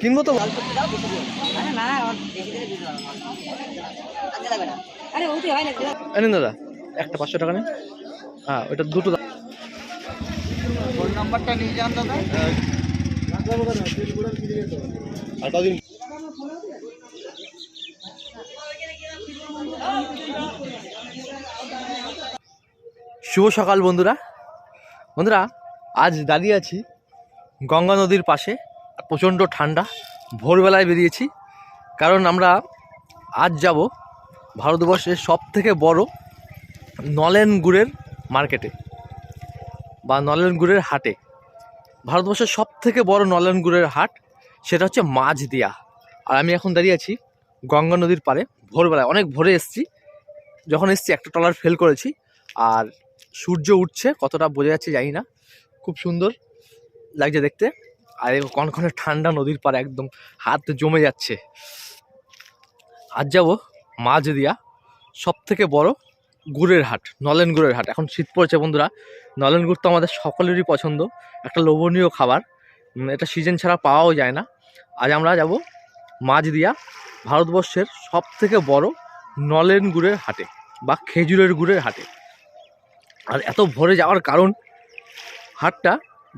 কিনবো তো। আরে হয় দাদা একটা পাঁচশো টাকা নেন। হ্যাঁ ওটা দুটো। ফোন নাম্বারটা নিয়ে যান দাদা। শুভ সকাল বন্ধুরা। বন্ধুরা আজ দাঁড়িয়ে আছি গঙ্গা নদীর পাশে। প্রচণ্ড ঠান্ডা, ভোরবেলায় বেরিয়েছি। কারণ আমরা আজ যাব ভারতবর্ষের সব থেকে বড় নলেন গুড়ের মার্কেটে বা নলেন গুড়ের হাটে। ভারতবর্ষের সব থেকে বড় নলেন গুড়ের হাট সেটা হচ্ছে মাঝদিয়া। আর আমি এখন দাঁড়িয়ে আছি গঙ্গা নদীর পাড়ে। ভোরবেলায় অনেক ভোরে এসেছি, যখন এসছি একটা ট্রলার ফেল করেছি আর সূর্য উঠছে, কতটা বোঝা যাচ্ছে জানি না। খুব সুন্দর লাগছে দেখতে। আর এই কনকনে ঠান্ডা নদীর পাড়ে একদম হাত জমে যাচ্ছে। আজ যাব মাছ দিয়া সব থেকে বড় গুড়ের হাট, নলেন গুড়ের হাট। এখন শীত পড়ছে বন্ধুরা, নলেন গুড় তো আমাদের সকলেরই পছন্দ, একটা লোভনীয় খাবার। এটা সিজন ছাড়া পাওয়াও যায় না। আজ আমরা যাব মাছ দিয়া ভারতবর্ষের সব থেকে বড় নলেন গুড়ের হাটে বা খেজুরের গুড়ের হাটে। আর এত ভরে যাওয়ার কারণ, হাটটা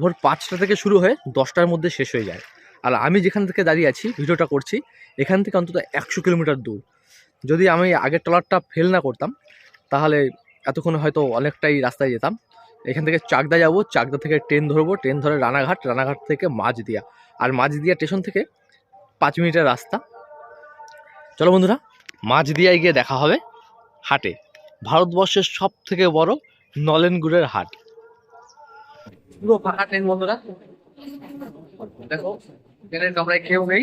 ভোর পাঁচটা থেকে শুরু হয়ে দশটার মধ্যে শেষ হয়ে যায়। আর আমি যেখান থেকে দাঁড়িয়ে আছি, ভিডিওটা করছি, এখান থেকে অন্তত একশো কিলোমিটার দূর। যদি আমি আগের ট্রলারটা ফেল না করতাম, তাহলে এতক্ষণ হয়তো অনেকটাই রাস্তায় যেতাম। এখান থেকে চাকদা যাব, চাকদা থেকে ট্রেন ধরবো ট্রেন ধরে রানাঘাট রানাঘাট থেকে মাঝদিয়া। আর মাঝদিয়া স্টেশন থেকে পাঁচ মিনিটের রাস্তা। চলো বন্ধুরা, মাঝদিয়ায় গিয়ে দেখা হবে হাটে। ভারতবর্ষের সব থেকে বড় নলেনগুড়ের হাট। পুরো ফাঁকা ট্রেন দেখো ট্রেনের কামরায় নেই।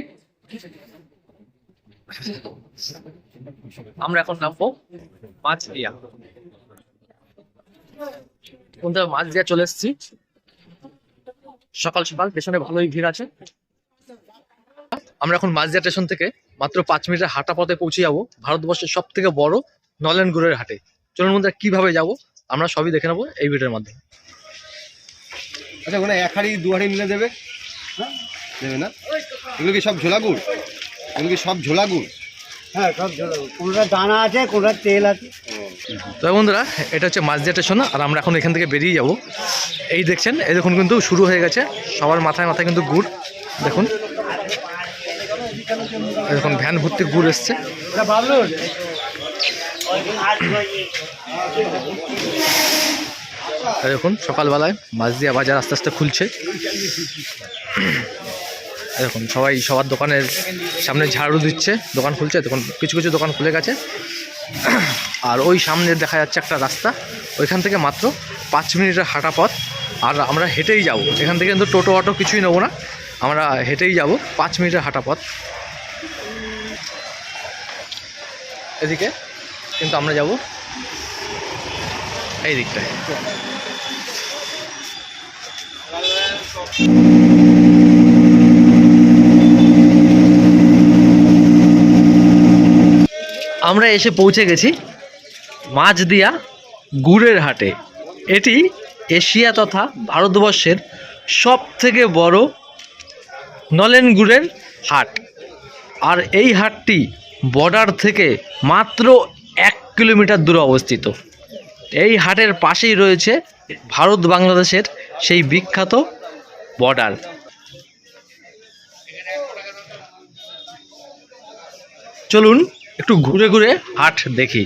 আমরা এখন নামবো মাছ দিয়া মাছ দিয়া চলে এসেছি? সকাল সকাল, পেছনে ভালোই ভিড় আছে। আমরা এখন মাঝদিয়া স্টেশন থেকে মাত্র পাঁচ মিনিটের হাঁটা পথে পৌঁছে যাব ভারতবর্ষের সব থেকে বড় নলেন গুড়ের হাটে। চলুন বন্ধুরা, কীভাবে যাব? আমরা সবই দেখে নেব এই ভিডিওর মাধ্যমে। আচ্ছা ওখানে এক হাড়ি দু হাড়ি মিলে দেবে। হ্যাঁ? দেবে না? এগুলো কি সব ঝোলা গুড়? এগুলো কি সব ঝোলা গুড়? হ্যাঁ সব ঝোলো কোনটা দানা আছে কোনটা তেল আছে। তো বন্ধুরা এটা হচ্ছে মাঝদিয়া স্টেশন আর আমরা এখন এখান থেকে বেরিয়ে যাব। এই দেখছেন এই দেখুন কিন্তু শুরু হয়ে গেছে। সবার মাথায় মাথায় কিন্তু গুড় দেখুন। এই দেখুন ভ্যান ভর্তি গুড় এসছে। এটা ভাবলো এই দেখুন, সকালবেলায় মাঝদিয়া বাজার আস্তে আস্তে খুলছে। দেখুন, সবাই সবার দোকানের সামনে ঝাড়ু দিচ্ছে, দোকান খুলছে, দেখুন, কিছু কিছু দোকান খুলে গেছে। আর ওই সামনে দেখা যাচ্ছে একটা রাস্তা, ওইখান থেকে মাত্র পাঁচ মিনিটের হাঁটা পথ। আর আমরা হেঁটেই যাব, এখান থেকে কিন্তু টোটো অটো কিছুই নেব না। আমরা হেঁটেই যাব, পাঁচ মিনিটের হাঁটা পথ। এদিকে কিন্তু আমরা যাব এই দিকটায় আমরা এসে পৌঁছে গেছি মাঝদিয়া গুড়ের হাটে। এটি এশিয়া তথা ভারতবর্ষের সব থেকে বড় নলেন গুড়ের হাট। আর এই হাটটি বর্ডার থেকে মাত্র এক কিলোমিটার দূরে অবস্থিত। এই হাটের পাশেই রয়েছে ভারত বাংলাদেশের সেই বিখ্যাত বর্ডার। চলুন একটু ঘুরে ঘুরে হাট দেখি।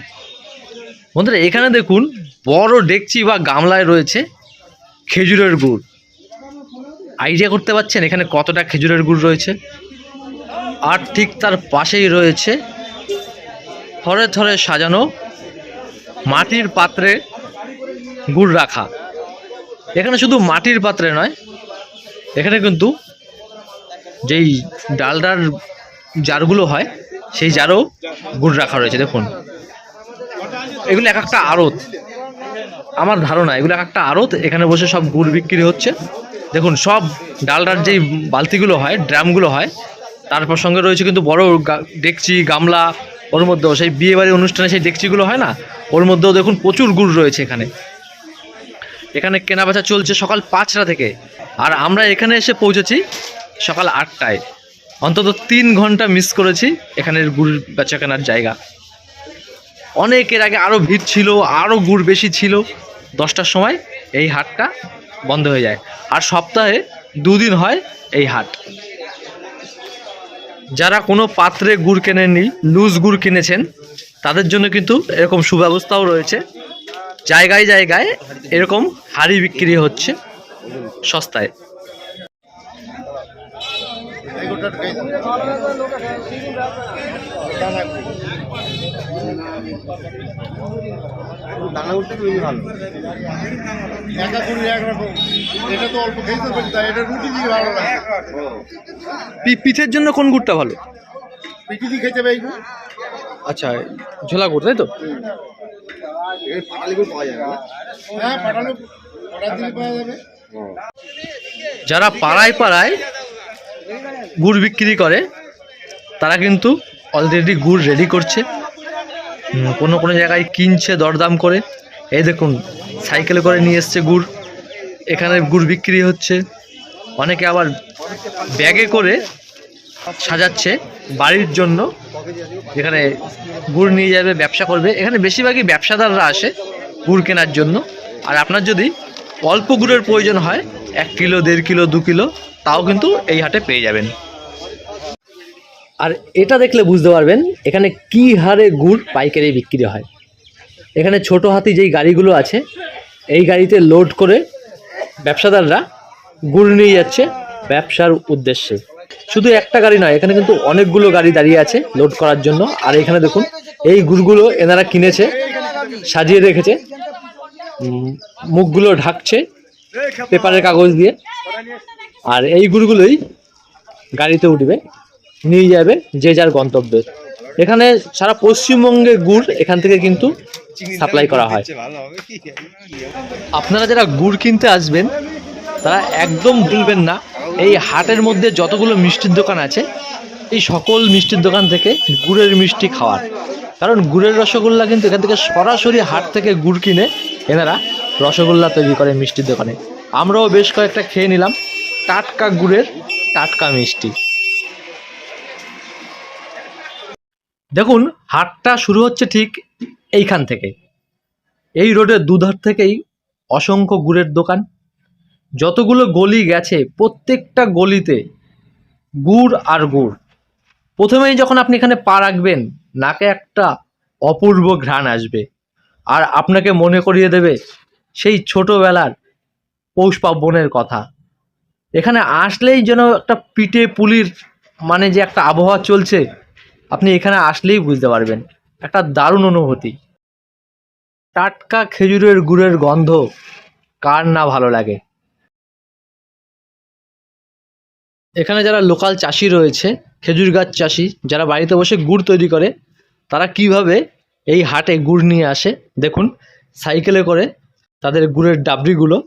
বন্ধুরা, এখানে দেখুন, বড় ডেকচি বা গামলায় রয়েছে খেজুরের গুড়। আইডিয়া করতে পারছেন এখানে কতটা খেজুরের গুড় রয়েছে? আর ঠিক তার পাশেই রয়েছে, থরে থরে সাজানো মাটির পাত্রে গুড় রাখা। এখানে শুধু মাটির পাত্রে নয়, এখানে কিন্তু যেই ডালডার জারগুলো হয়, সেই জারও গুড় রাখা রয়েছে, দেখুন। এগুলো এক একটা আড়ত। আমার ধারণা, এগুলো এক একটা আড়ত, এখানে বসে সব গুড় বিক্রি হচ্ছে। দেখুন, সব ডালডার যেই বালতিগুলো হয়, ড্রামগুলো হয় তারপর সঙ্গে রয়েছে কিন্তু বড় ডেকচি গামলা ওর মধ্যেও সেই বিয়ে বাড়ির অনুষ্ঠানে সেই ডেকচিগুলো হয় না? ওর মধ্যেও দেখুন প্রচুর গুড় রয়েছে এখানে। এখানে কেনাবেচা চলছে সকাল পাঁচটা থেকে। আর আমরা এখানে এসে পৌঁছেছি সকাল আটটায়। অন্তত তিন ঘণ্টা মিস করেছি এখানের গুড় বেচা কেনার জায়গা। অনেকের আগে আরও ভিড় ছিল আরও গুড় বেশি ছিল। দশটার সময় এই হাটটা বন্ধ হয়ে যায়। আর সপ্তাহে দুদিন হয় এই হাট। যারা কোনো পাত্রে গুড় কেনেননি লুজ গুড় কিনেছেন, তাদের জন্য কিন্তু এরকম সুব্যবস্থাও রয়েছে। জায়গায় জায়গায় এরকম হাড়ি বিক্রি হচ্ছে সস্তায়। খুবই ভালো। একরকম। এটা তো অল্প তাই এটা রুটি দিয়ে ভালো লাগে। পিঠের জন্য কোন গুড়টা ভালো? পিঠি দিয়ে খেতে পাই আচ্ছা ঝোলা গুড় তাই তো? পাটালি গুড় পাওয়া যাবে হ্যাঁ পাওয়া যাবে। যারা পাড়ায় পাড়ায় গুড় বিক্রি করে তারা কিন্তু অলরেডি গুড় রেডি করছে। কোনো কোনো জায়গায় কিনছে দরদাম করে। এই দেখুন, সাইকেলে করে নিয়ে এসছে গুড়। এখানে গুড় বিক্রি হচ্ছে। অনেকে আবার ব্যাগে করে সাজাচ্ছে বাড়ির জন্য। এখানে গুড় নিয়ে যাবে, ব্যবসা করবে। এখানে বেশিরভাগই ব্যবসাদাররা আসে গুড় কেনার জন্য। আর আপনার যদি অল্প গুড়ের প্রয়োজন হয়, এক কিলো, দেড় কিলো, দু কিলো, তাও কিন্তু এই হাটে পেয়ে যাবেন। আর এটা দেখলে বুঝতে পারবেন, এখানে কি হারে গুড় পাইকারি বিক্রি হয়। এখানে ছোট হাতি যেই গাড়িগুলো আছে, এই গাড়িতে লোড করে ব্যবসাদাররা গুড় নিয়ে যাচ্ছে ব্যবসার উদ্দেশ্যে। শুধু একটা গাড়ি নয়, এখানে কিন্তু অনেকগুলো গাড়ি দাঁড়িয়ে আছে লোড করার জন্য। আর এখানে দেখুন, এই গুড়গুলো এনারা কিনেছে, সাজিয়ে রেখেছে। মুখগুলো ঢাকছে পেপারের কাগজ দিয়ে। আর এই গুড়গুলোই গাড়িতে উঠবে। নিয়ে যাবে যে যার গন্তব্যে। এখানে সারা পশ্চিমবঙ্গের গুড় এখান থেকে কিন্তু সাপ্লাই করা হয়। আপনারা যারা গুড় কিনতে আসবেন, তারা একদম ভুলবেন না। এই হাটের মধ্যে যতগুলো মিষ্টির দোকান আছে, এই সকল মিষ্টির দোকান থেকে গুড়ের মিষ্টি খাওয়ার। কারণ গুড়ের রসগোল্লা কিন্তু এখান থেকে সরাসরি হাট থেকে গুড় কিনে এনারা রসগোল্লা তৈরি করে মিষ্টির দোকানে। আমরাও বেশ কয়েকটা খেয়ে নিলাম। টাটকা গুড়ের টাটকা মিষ্টি। দেখুন, হাটটা শুরু হচ্ছে ঠিক এইখান থেকে। এই রোডের দুধার থেকেই অসংখ্য গুড়ের দোকান। যতগুলো গলি গেছে, প্রত্যেকটা গলিতে গুড় আর গুড়। প্রথমেই যখন আপনি এখানে পা রাখবেন, নাকে একটা অপূর্ব ঘ্রাণ আসবে। আর আপনাকে মনে করিয়ে দেবে সেই ছোটোবেলার পৌষ পার্বণের কথা। এখানে আসলেই যেন একটা পিঠে পুলির মানে যে একটা আবহাওয়া চলছে আপনি এখানে আসলেই বুঝতে পারবেন। একটা দারুণ অনুভূতি। টাটকা খেজুরের গুড়ের গন্ধ, কার না ভালো লাগে? এখানে যারা লোকাল চাষি রয়েছে, খেজুর গাছ চাষি, যারা বাড়িতে বসে গুড় তৈরি করে, তারা কীভাবে এই হাটে গুড় নিয়ে আসে? দেখুন, সাইকেলে করে তাদের গুড়ের ডাবরিগুলো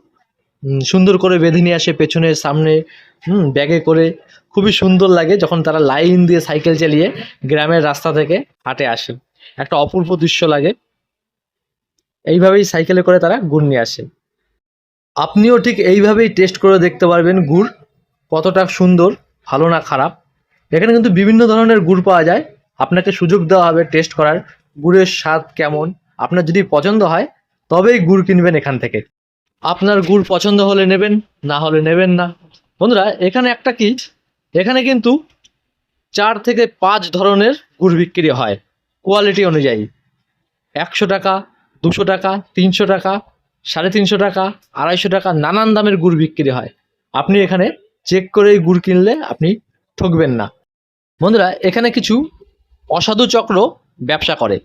সুন্দর করে বেঁধে নিয়ে আসে পেছনে সামনে, হুম, ব্যাগে করে। খুবই সুন্দর লাগে যখন তারা লাইন দিয়ে সাইকেল চালিয়ে গ্রামের রাস্তা থেকে হাটে আসে। একটা অপূর্ব দৃশ্য লাগে। এইভাবেই সাইকেলে করে তারা গুড় নিয়ে আসে। আপনিও ঠিক এইভাবেই টেস্ট করে দেখতে পারবেন গুড়, কতটা সুন্দর, ভালো না খারাপ। এখানে কিন্তু বিভিন্ন ধরনের গুড় পাওয়া যায়। আপনাকে সুযোগ দেওয়া হবে টেস্ট করার। গুড়ের স্বাদ কেমন? আপনার যদি পছন্দ হয়, তবেই গুড় কিনবেন এখান থেকে। আপনার গুড় পছন্দ হলে নেবেন, না হলে নেবেন না। বন্ধুরা, এখানে একটা কি? এখানে কিন্তু চার থেকে পাঁচ ধরনের গুড় বিক্রি হয় কোয়ালিটি অনুযায়ী। একশো টাকা, দুশো টাকা, তিনশো টাকা, সাড়ে তিনশো টাকা, আড়াইশো টাকা, নানান দামের গুড় বিক্রি হয়। আপনি এখানে চেক করে গুড় কিনলে আপনি ঠকবেন না। বন্ধুরা, এখানে কিছু অসাধু চক্র ব্যবসা করে।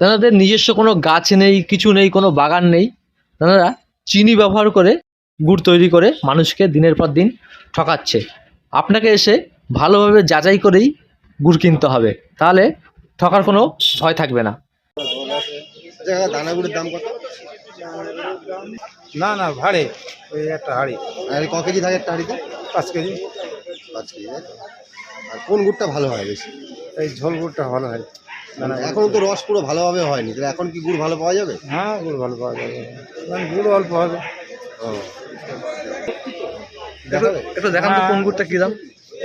তেনাদের নিজস্ব কোনো গাছ নেই, কিছু নেই, কোনো বাগান নেই। তেনারা চিনি ব্যবহার করে গুড় তৈরি করে মানুষকে দিনের পর দিন ঠকাচ্ছে। আপনাকে এসে ভালোভাবে যাচাই করেই গুড় কিনতে হবে। তাহলে ঠকার কোনো ভয় থাকবে না। কাকা, দানাগুড়ের দাম কত? না না ভাড়ে। ওই একটা হাড়ি। আর ক কেজি থাকে একটা হাঁড়িতে? পাঁচ কেজি। পাঁচ কেজি আর কোন গুড়টা ভালো হয় বেশি? এই ঝোল গুড়টা ভালো হয়। দানা। এখনও তো রস পুরো ভালোভাবে হয়নি। তাহলে এখন কি গুড় ভালো পাওয়া যাবে? হ্যাঁ গুড় ভালো পাওয়া যাবে। মানে গুড় অল্প হবে। ও। একটু দেখান তো কোন গুড়টা কি দাম?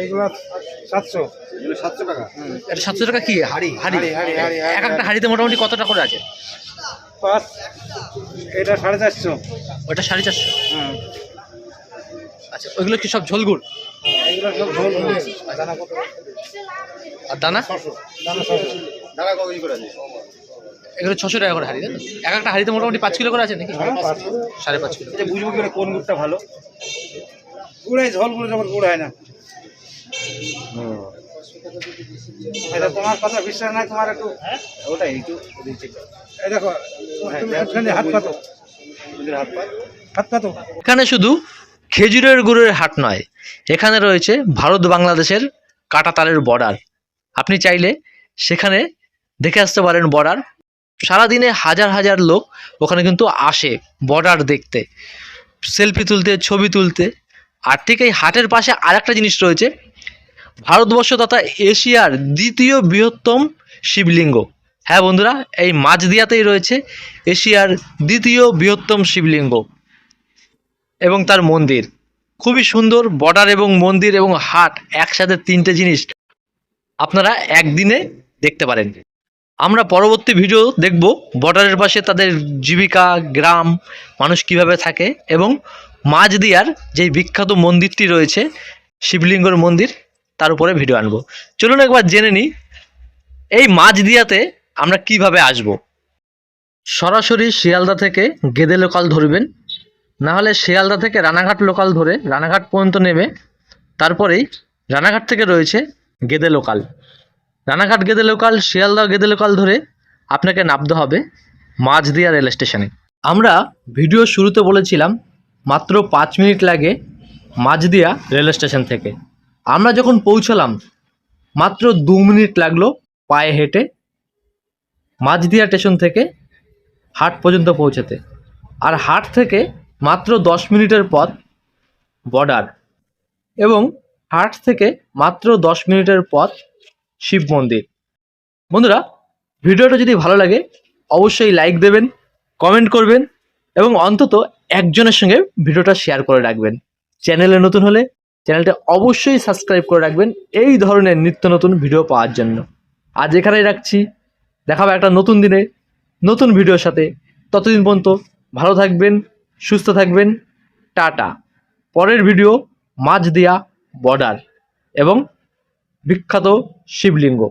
এইগুলো সাতশো। এগুলো সাতশো টাকা। এটা সাতশো টাকা কি? হাড়ি হাড়ি। হাঁড়ি, হাঁড়ি, হাঁড়ি, এক একটা হাড়িতে মোটামুটি কতটা করে আছে? পাঁচ এটা সাড়ে চারশো। ওটা সাড়ে চারশো? হ্যাঁ আচ্ছা ওইগুলো কি সব ঝোল গুড়? সব ঝোল গুড়। দানা কত? আর দানা? দানা ছশো। দাঁড়া কবে করে আছে এগুলো ছশো টাকা করে হাড়ি তাই এক একটা হাড়িতে মোটামুটি পাঁচ কিলো করে আছে নাকি? হ্যাঁ সাড়ে পাঁচ কিলো। এটা বুঝব কি কোন গুড়টা ভালো? গুড়াই ঝোল গুড় যখন গুড় হয় না। এটা তোমার কথা বিশ্বাস নাই তোমার একটু? ওটাই একটু এই দেখো হাত পাতো। হাত পাত। হাত পাতো। এখানে শুধু খেজুরের গুড়ের হাট নয় এখানে রয়েছে ভারত বাংলাদেশের কাটাতারের বর্ডার আপনি চাইলে সেখানে দেখে আসতে পারেন বর্ডার সারাদিনে হাজার হাজার লোক ওখানে কিন্তু আসে বর্ডার দেখতে। সেলফি তুলতে, ছবি তুলতে। আর ঠিক এই হাটের পাশে আরেকটা জিনিস রয়েছে, ভারতবর্ষ তথা এশিয়ার দ্বিতীয় বৃহত্তম শিবলিঙ্গ। হ্যাঁ বন্ধুরা, এই মাঝদিয়াতেই রয়েছে এশিয়ার দ্বিতীয় বৃহত্তম শিবলিঙ্গ এবং তার মন্দির। খুবই সুন্দর বর্ডার এবং মন্দির এবং হাট একসাথে তিনটে জিনিস আপনারা একদিনে দেখতে পারেন। আমরা পরবর্তী ভিডিও দেখব বর্ডারের পাশে তাদের জীবিকা, গ্রাম, মানুষ কীভাবে থাকে এবং মাঝদিয়ার যেই বিখ্যাত মন্দিরটি রয়েছে, শিবলিঙ্গর মন্দির, তার উপরে ভিডিও আনব। চলুন একবার জেনে নিই, এই মাঝদিয়াতে আমরা কীভাবে আসব? সরাসরি শিয়ালদা থেকে গেদে লোকাল ধরবেন, না হলে শিয়ালদা থেকে রানাঘাট লোকাল ধরে রানাঘাট পর্যন্ত নেমে তারপরেই রানাঘাট থেকে রয়েছে Gede local. Ranaghat Gede local Sealdah Gede local ধরে আপনাকে নামতে হবে মাঝদিয়া রেল স্টেশনে। আমরা ভিডিও শুরুতে বলেছিলাম, মাত্র পাঁচ মিনিট লাগে মাঝদিয়া রেল স্টেশন থেকে। আমরা যখন পৌঁছলাম, মাত্র দু মিনিট লাগল পায়ে হেঁটে মাঝদিয়া স্টেশন থেকে হাট পর্যন্ত পৌঁছাতে। আর হাট থেকে মাত্র দশ মিনিটের পথ বর্ডার। এবং হাট থেকে মাত্র দশ মিনিটের পথ শিব মন্দির। বন্ধুরা, ভিডিওটা যদি ভালো লাগে, অবশ্যই লাইক দেবেন কমেন্ট করবেন, এবং অন্তত একজনের সঙ্গে ভিডিওটা শেয়ার করে রাখবেন। চ্যানেলে নতুন হলে চ্যানেলটা অবশ্যই সাবস্ক্রাইব করে রাখবেন এই ধরনের নিত্য নতুন ভিডিও পাওয়ার জন্য। আজ এখানেই রাখছি। দেখাবো একটা নতুন দিনে, নতুন ভিডিওর সাথে। ততদিন পর্যন্ত ভালো থাকবেন, সুস্থ থাকবেন। টাটা। পরের ভিডিও মাছ দিয়া বর্ডার এবং বিখ্যাত শিবলিঙ্গ।